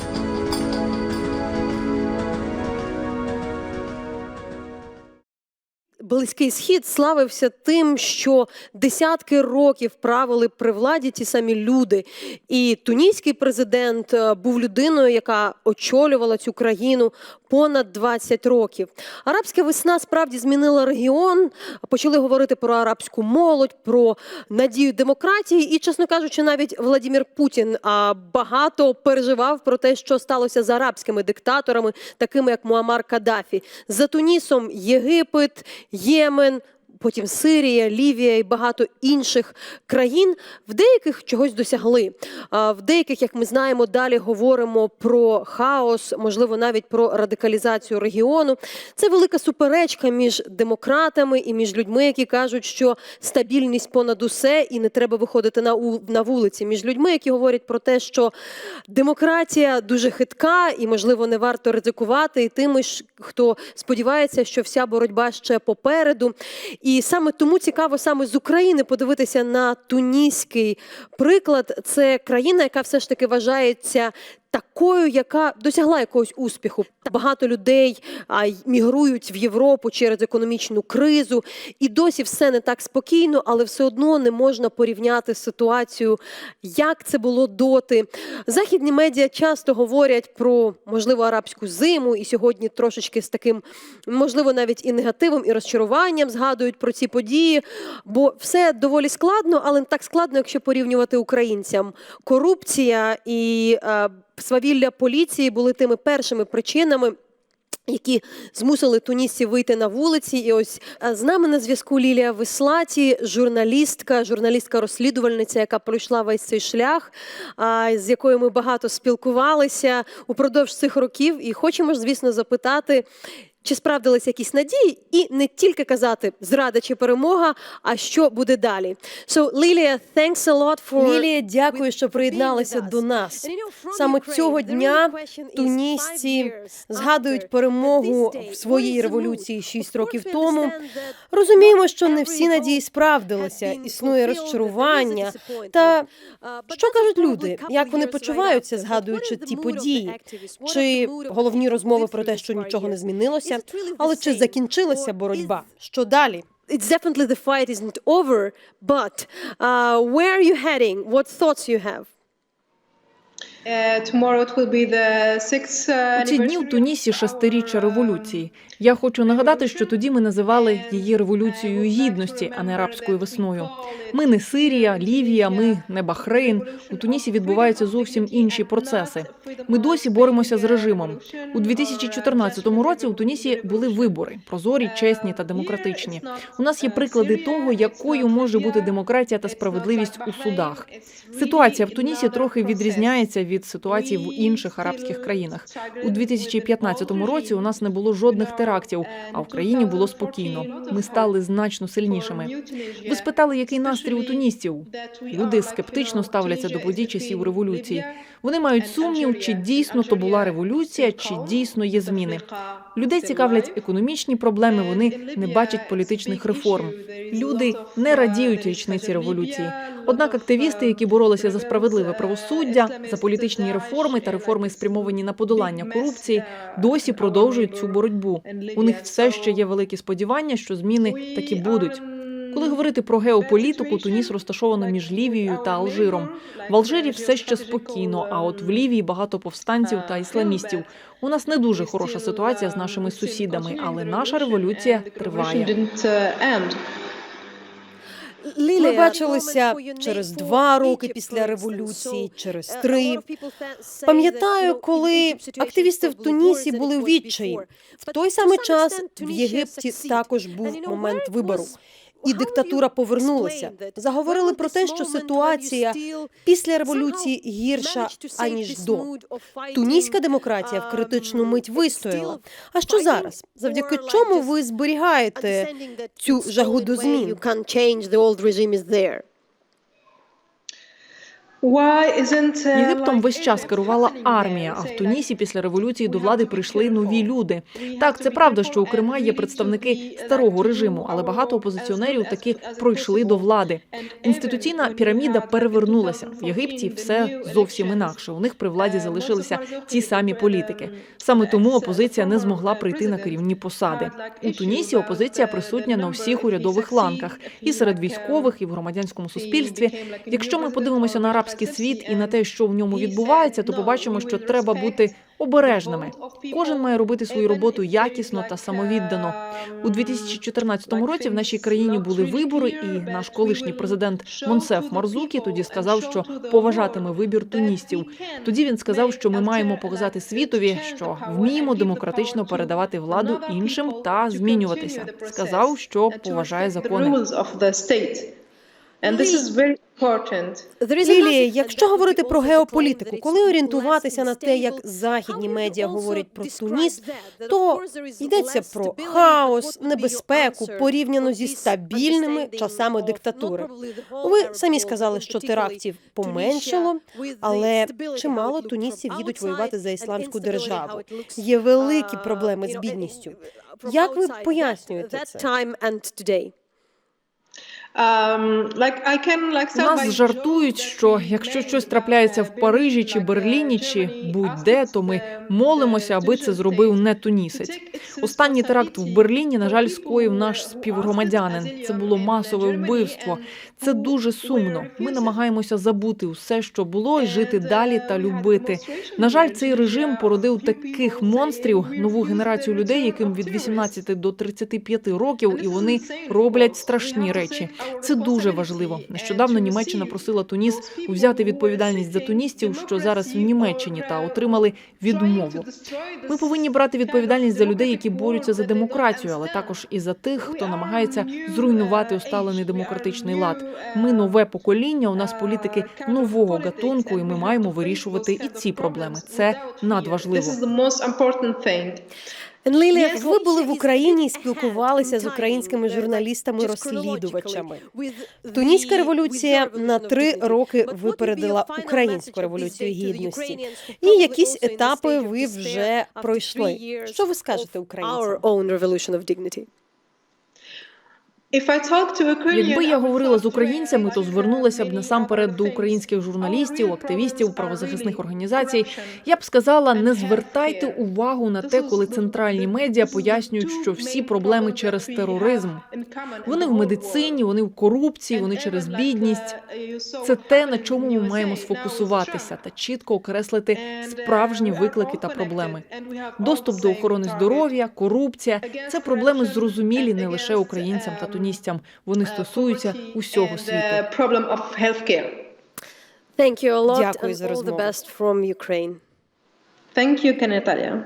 you Близький схід славився тим, що десятки років правили при владі ті самі люди. І тунійський президент е, був людиною, яка очолювала цю країну понад 20 років. Арабська весна справді змінила регіон. Почали говорити про арабську молодь, про надію демократії. І, чесно кажучи, навіть Владимир Путін багато переживав про те, що сталося з арабськими диктаторами, такими як Муаммар Каддафі. За Тунісом Єгипет, Ємен. Потім Сирія, Лівія і багато інших країн в деяких чогось досягли. В деяких, як ми знаємо, далі говоримо про хаос, можливо, навіть про радикалізацію регіону. Це велика суперечка між демократами і між людьми, які кажуть, що стабільність понад усе і не треба виходити на у- на вулиці. Між людьми, які говорять про те, що демократія дуже хитка і, можливо, не варто ризикувати, і тими, хто сподівається, що вся боротьба ще попереду. І саме тому цікаво саме з України подивитися на туніський приклад. Це країна, яка все ж таки вважається. Такою, яка досягла якогось успіху, багато людей а, мігрують в Європу через економічну кризу, і досі все не так спокійно, але все одно не можна порівняти ситуацію, як це було доти. Західні медіа часто говорять про можливо арабську зиму, і сьогодні трошечки з таким, можливо, навіть і негативом, і розчаруванням згадують про ці події. Бо все доволі складно, але не так складно, якщо порівнювати українцям. Корупція і е, свавілля поліції були тими першими причинами. Які змусили тунісців вийти на вулиці, і ось е, з нами на зв'язку Лілія Вислаті, журналістка, журналістка-розслідувальниця, яка пройшла весь цей шлях, з якою ми багато спілкувалися упродовж цих років. І хочемо звісно, запитати, чи справдилися якісь надії, і не тільки казати зрада чи перемога, а що буде далі. So, Лілія, thanks a lot for Лілія, дякую, що приєдналися до нас. Саме цього дня тунісці згадують перемогу в своїй революції шість років тому. Розуміємо, що не всі надії справдилися, існує розчарування. Та що кажуть люди? Як вони почуваються, згадуючи ті події? Чи головні розмови про те, що нічого не змінилося, але чи закінчилася боротьба? Що далі? It's definitely the fight isn't over, but uh, where are you heading? What thoughts you have? У ці дні в Тунісі шестиріччя революції. Я хочу нагадати, що тоді ми називали її революцією гідності, а не арабською весною. Ми не Сирія, Лівія, ми не Бахрейн. У Тунісі відбуваються зовсім інші процеси. Ми досі боремося з режимом. У 2014 році у Тунісі були вибори прозорі, чесні та демократичні. У нас є приклади того, якою може бути демократія та справедливість у судах. Ситуація в Тунісі трохи відрізняється від ситуації в інших арабських країнах. У 2015 році у нас не було жодних терактів, а в країні було спокійно. Ми стали значно сильнішими. Ви спитали, який настрій у тунісців? Люди скептично ставляться до подій часів революції. Вони мають сумнів, чи дійсно то була революція, чи дійсно є зміни. Людей цікавлять економічні проблеми. Вони не бачать політичних реформ. Люди не радіють річниці революції. Однак активісти, які боролися за справедливе правосуддя, за політичні реформи та реформи, спрямовані на подолання корупції, досі продовжують цю боротьбу. У них все ще є великі сподівання, що зміни таки будуть. Коли говорити про геополітику, Туніс розташовано між Лівією та Алжиром. В Алжирі все ще спокійно, а от в Лівії багато повстанців та ісламістів. У нас не дуже хороша ситуація з нашими сусідами, але наша революція триває. Ми бачилися через два роки після революції, через три. Пам'ятаю, коли активісти в Тунісі були в відчаї. В той самий час в Єгипті також був момент вибору. І диктатура повернулася. Заговорили про те, що ситуація після революції гірша аніж до. Туніська демократія в критичну мить вистояла. А що зараз? Завдяки чому ви зберігаєте цю жагу до змін? Єгиптом весь час керувала армія, а в Тунісі після революції до влади прийшли нові люди. Так, це правда, що у Крима є представники старого режиму, але багато опозиціонерів таки пройшли до влади. Інституційна піраміда перевернулася. В Єгипті все зовсім інакше. У них при владі залишилися ті самі політики. Саме тому опозиція не змогла прийти на керівні посади. У Тунісі опозиція присутня на всіх урядових ланках і серед військових, і в громадянському суспільстві. Якщо ми подивимося на арабський світ і на те, що в ньому відбувається, то побачимо, що треба бути обережними. Кожен має робити свою роботу якісно та самовіддано. У 2014 році в нашій країні були вибори, і наш колишній президент Монсеф Марзукі тоді сказав, що поважатиме вибір туністів. Тоді він сказав, що ми маємо показати світові, що вміємо демократично передавати владу іншим та змінюватися. Сказав, що поважає закони. Лілія, якщо говорити про геополітику, коли орієнтуватися на те, як західні медіа говорять про Туніс, то йдеться про хаос, небезпеку порівняно зі стабільними часами диктатури. Ви самі сказали, що терактів поменшало, але чимало тунісців їдуть воювати за ісламську державу. Є великі проблеми з бідністю. Як ви пояснюєте це? У нас жартують, що якщо щось трапляється в Парижі чи Берліні, чи будь-де, то ми молимося, аби це зробив не тунісець. Останній теракт в Берліні, на жаль, скоїв наш співгромадянин. Це було масове вбивство. Це дуже сумно. Ми намагаємося забути усе, що було, і жити далі та любити. На жаль, цей режим породив таких монстрів, нову генерацію людей, яким від 18 до 35 років, і вони роблять страшні речі. Це дуже важливо. Нещодавно Німеччина просила Туніс взяти відповідальність за туністів, що зараз в Німеччині, та отримали відмову. Ми повинні брати відповідальність за людей, які борються за демократію, але також і за тих, хто намагається зруйнувати усталений демократичний лад. Ми нове покоління. У нас політики нового гатунку, і ми маємо вирішувати і ці проблеми. Це надважливо. Лілія, ви були в Україні і спілкувалися з українськими журналістами-розслідувачами. Туніська революція на три роки випередила українську революцію гідності. І якісь етапи ви вже пройшли. Що ви скажете українцям? Якби я говорила з українцями, то звернулася б насамперед до українських журналістів, активістів, правозахисних організацій. Я б сказала, не звертайте увагу на те, коли центральні медіа пояснюють, що всі проблеми через тероризм. Вони в медицині, вони в корупції, вони через бідність. uh, Це те, на чому ми маємо сфокусуватися та чітко окреслити uh, справжні виклики та проблеми. Доступ до охорони здоров'я, корупція це проблеми зрозумілі не лише українцям та um, тунісцям. Вони uh, стосуються усього світу. uh. Thank you a lot Дякую and за all the best from Ukraine. Thank you, Kenetalia.